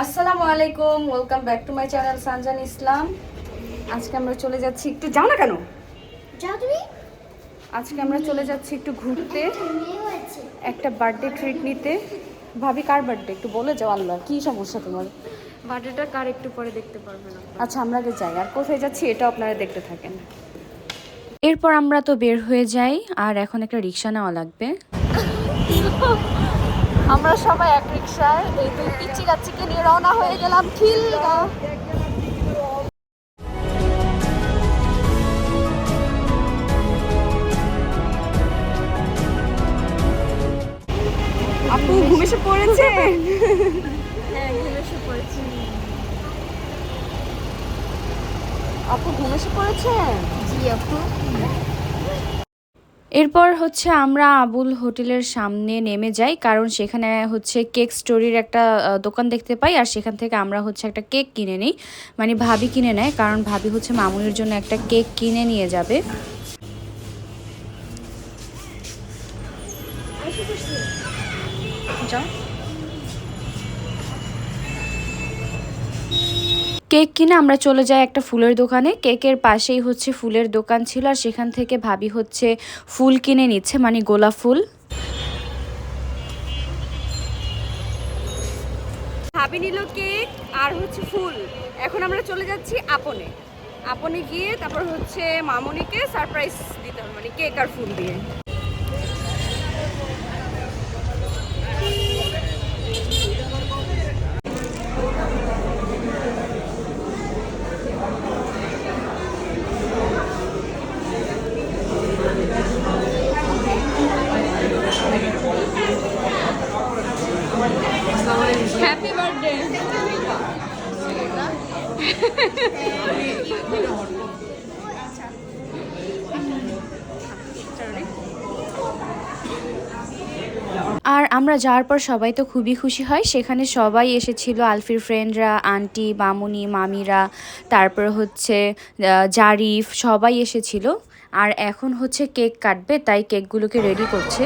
আলাইকুম welcome back to my channel Sanjan Islam আজকে আমরা চলে যাচ্ছি একটু যাও না কেন? যাও তুমি। আজকে আমরা চলে যাচ্ছি একটু ঘুরতে। একটা বার্থডে ট্রিট নিতে। ভাবি কার বার্থডে একটু বলে যাও আল্লাহ কি সমস্যা তোমার? বার্থডেটা কার একটু পরে দেখতে পারবেন আচ্ছা আমরা আগে যাই। আর কোথায় যাচ্ছি এটা আপনারা দেখতে থাকেন। এরপর আমরা তো বের হয়ে যাই আর এখন একটা রিক্সা নেওয়া লাগবে। আমরা সবাই এক রিক্সায় এই দুই পিচ্ছি কাচ্চিকে নিয়ে রওনা হয়ে গেলাম খিলগা আপু ঘুমেসে পড়েছে? আপু ঘুমেসে পড়েছে? জি আপু। এরপর হচ্ছে আমরা আবুল হোটেলের সামনে নেমে যাই, কারণ সেখানে হচ্ছে কেক স্টোরির একটা দোকান দেখতে পাই, আর সেখান থেকে আমরা হচ্ছে একটা কেক কিনে নিই। মানে ভাবি কিনে নেয়, কারণ ভাবি হচ্ছে মামুনির জন্য একটা কেক কিনে নিয়ে যাবে। কেক কিনে আমরা চলে যাই একটা ফুলের দোকানে। কেকের পাশেই হচ্ছে ফুলের দোকান ছিল আর সেখান থেকে ভাবি হচ্ছে ফুল কিনে নিচ্ছে মানে গোলাপ ফুল। ভাবি নিল কেক আর হচ্ছে ফুল। এখন আমরা চলে যাচ্ছি আপনে। আপনে গিয়ে তারপর হচ্ছে মামনিকে সারপ্রাইজ দিতে হবে মানে কেক আর ফুল দিয়ে। আর আমরা যাওয়ার পর সবাই তো খুবই খুশি হয়। সেখানে সবাই এসেছিল, আলফির ফ্রেন্ডরা আন্টি মামুনি মামিরা, তারপর হচ্ছে জারিফ, সবাই এসেছিল। আর এখন হচ্ছে কেক কাটবে, তাই কেকগুলোকে রেডি করছে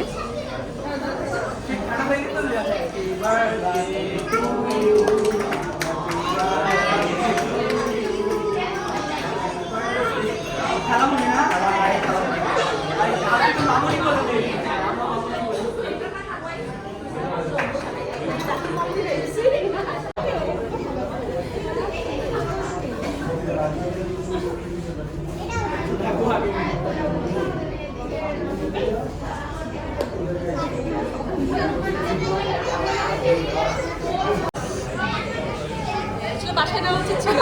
বাসায় নেওয়া উচিত ছিল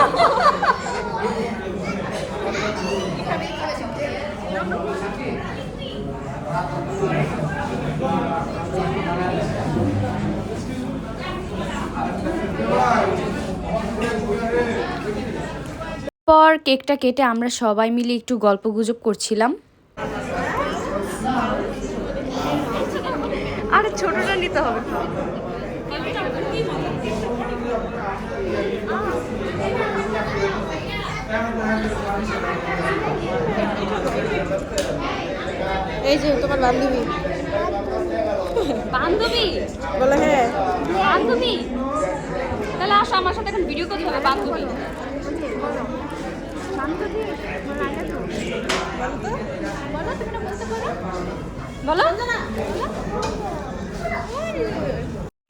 পর কেকটা কেটে আমরা সবাই মিলে একটু গল্প গুজব করছিলাম। আরে ছোটটা নিতে হবে। এই যে তোমার বান্ধবী। বান্ধবী? বলে হ্যাঁ। বান্ধবী? তাহলে আসো আমার সাথে এখন ভিডিও করতে হবে বান্ধবী।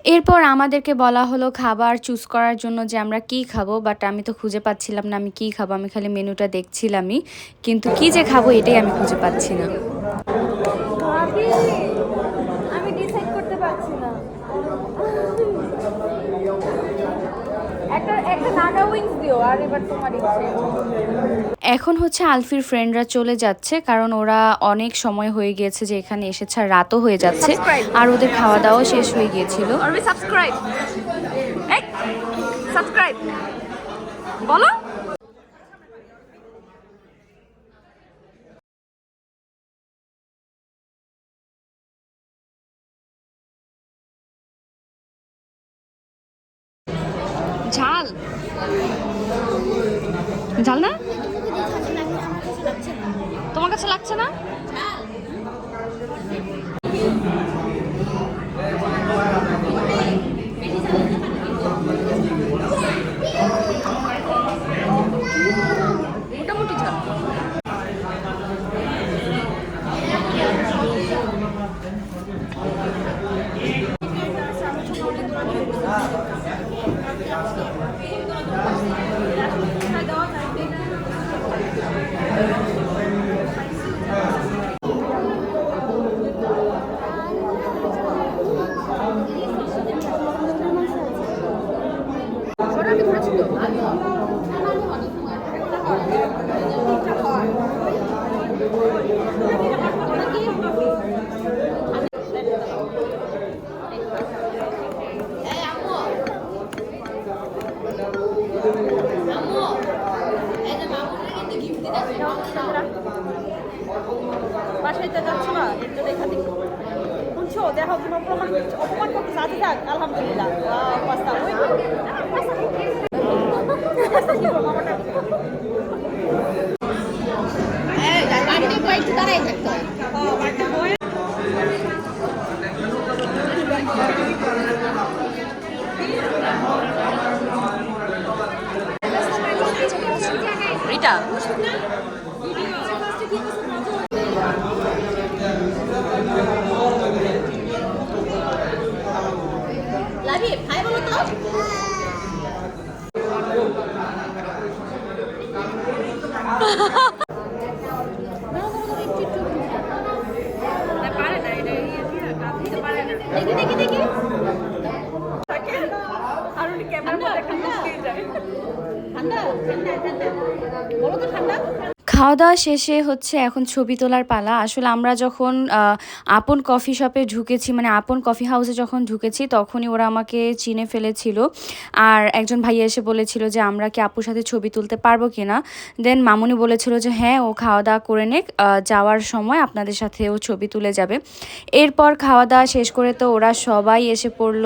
এরপর আমাদেরকে বলা হলো খাবার চুজ করার জন্য যে আমরা কি খাব বাট আমি তো খুঁজে পাচ্ছিলাম না আমি কি খাব, আমি খালি মেনুটা দেখছিলামই, কিন্তু কি যে খাব এটাই আমি খুঁজে পাচ্ছি না ভাবি আমি ডিসাইড করতে পারছি না একটা একটা নাগা উইংস দিও আর এবার তোমার ইচ্ছে। এখন হচ্ছে আলফির ফ্রেন্ডরা চলে যাচ্ছে কারণ ওরা অনেক সময় হয়ে গিয়েছে যে এখানে এসেছে আর রাতও হয়ে যাচ্ছে আর ওদের খাওয়া দাওয়া শেষ হয়ে গিয়েছিল। সাবস্ক্রাইব সাবস্ক্রাইব বলো। ঝাল। ঝাল না? তোমার কাছে লাগছে না? যাও তোমরা বাসায় তো যাচ্ছ না এর জন্য এখান থেকে শুনছো? দেখো তুমি অপমান অপমান করতে সাথে থাক আলহামদুলিল্লাহ। পাস্তা থাকতে হয়। ঠান্ডা ঠান্ডা ঠান্ডা বলো তো ঠান্ডা খাওয়া দাওয়া শেষে হচ্ছে এখন ছবি তোলার পালা। আসলে আমরা যখন আপন কফি শপে ঢুকেছি মানে আপন কফি হাউসে যখন ঢুকেছি, তখনই ওরা আমাকে চিনে ফেলেছিল। আর একজন ভাইয়া এসে বলেছিল যে, আমরা কি আপুর সাথে ছবি তুলতে পারব কিনা দেন মামুনি বলেছিল যে হ্যাঁ ও খাওয়া দাওয়া করে নেক। যাওয়ার সময় আপনাদের সাথে ও ছবি তুলে যাবে। এরপর খাওয়া দাওয়া শেষ করে তো ওরা সবাই এসে পড়ল।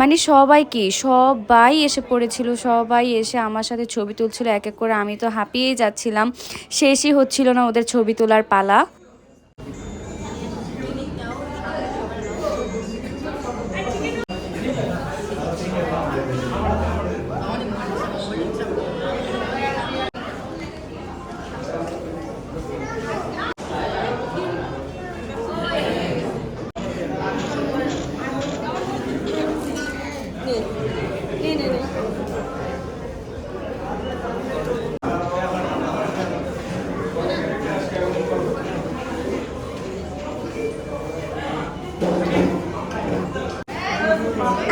মানে সবাই কি? সবাই এসে পড়েছিল, সবাই এসে আমার সাথে ছবি তুলছিল, এক এক করে। আমি তো হাঁপিয়েই যাচ্ছিলাম। শেষই হচ্ছিল না ওদের ছবি তোলার পালা।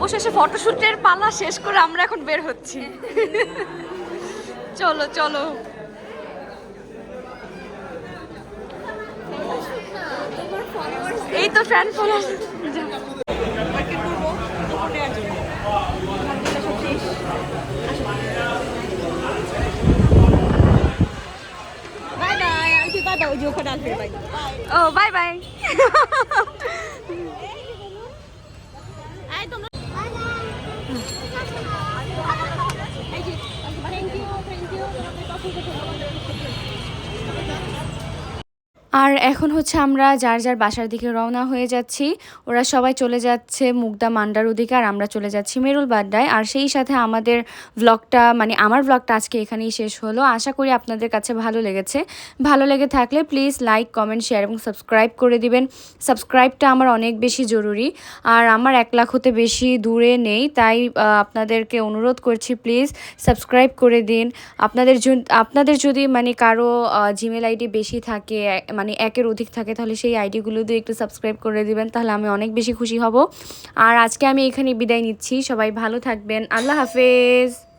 অবশেষে ফটোশুটের পালা শেষ করে আমরা এখন বের হচ্ছি। চলো চলো। এই তো ফ্যান ফলোয়ার ওখানে ও bye bye thank you thank you আর এখন হচ্ছে আমরা যার যার বাসার দিকে রওনা হয়ে যাচ্ছি। ওরা সবাই চলে যাচ্ছে মুগদা মান্ডার ওদিকে আর আমরা চলে যাচ্ছি মেরুল বাড্ডায়। আর সেই সাথে আমাদের ব্লগটা মানে আমার ব্লগটা আজকে এখানেই শেষ হলো। আশা করি আপনাদের কাছে ভালো লেগেছে। ভালো লেগে থাকলে প্লিজ লাইক কমেন্ট শেয়ার এবং সাবস্ক্রাইব করে দিবেন। সাবস্ক্রাইবটা আমার অনেক বেশি জরুরি। আর আমার এক লাখ হতে বেশি দূরে নেই, তাই আপনাদেরকে অনুরোধ করছি প্লিজ সাবস্ক্রাইব করে দিন। আপনাদের আপনাদের যদি মানে কারও জিমেল আইডি বেশি থাকে মানে একের অধিক থাকে, তাহলে সেই আইডিগুলো দিয়ে একটু সাবস্ক্রাইব করে দিবেন, তাহলে আমি অনেক বেশি খুশি হব। আর আজকে আমি এখানে বিদায় নিচ্ছি, সবাই ভালো থাকবেন, আল্লাহ হাফেজ।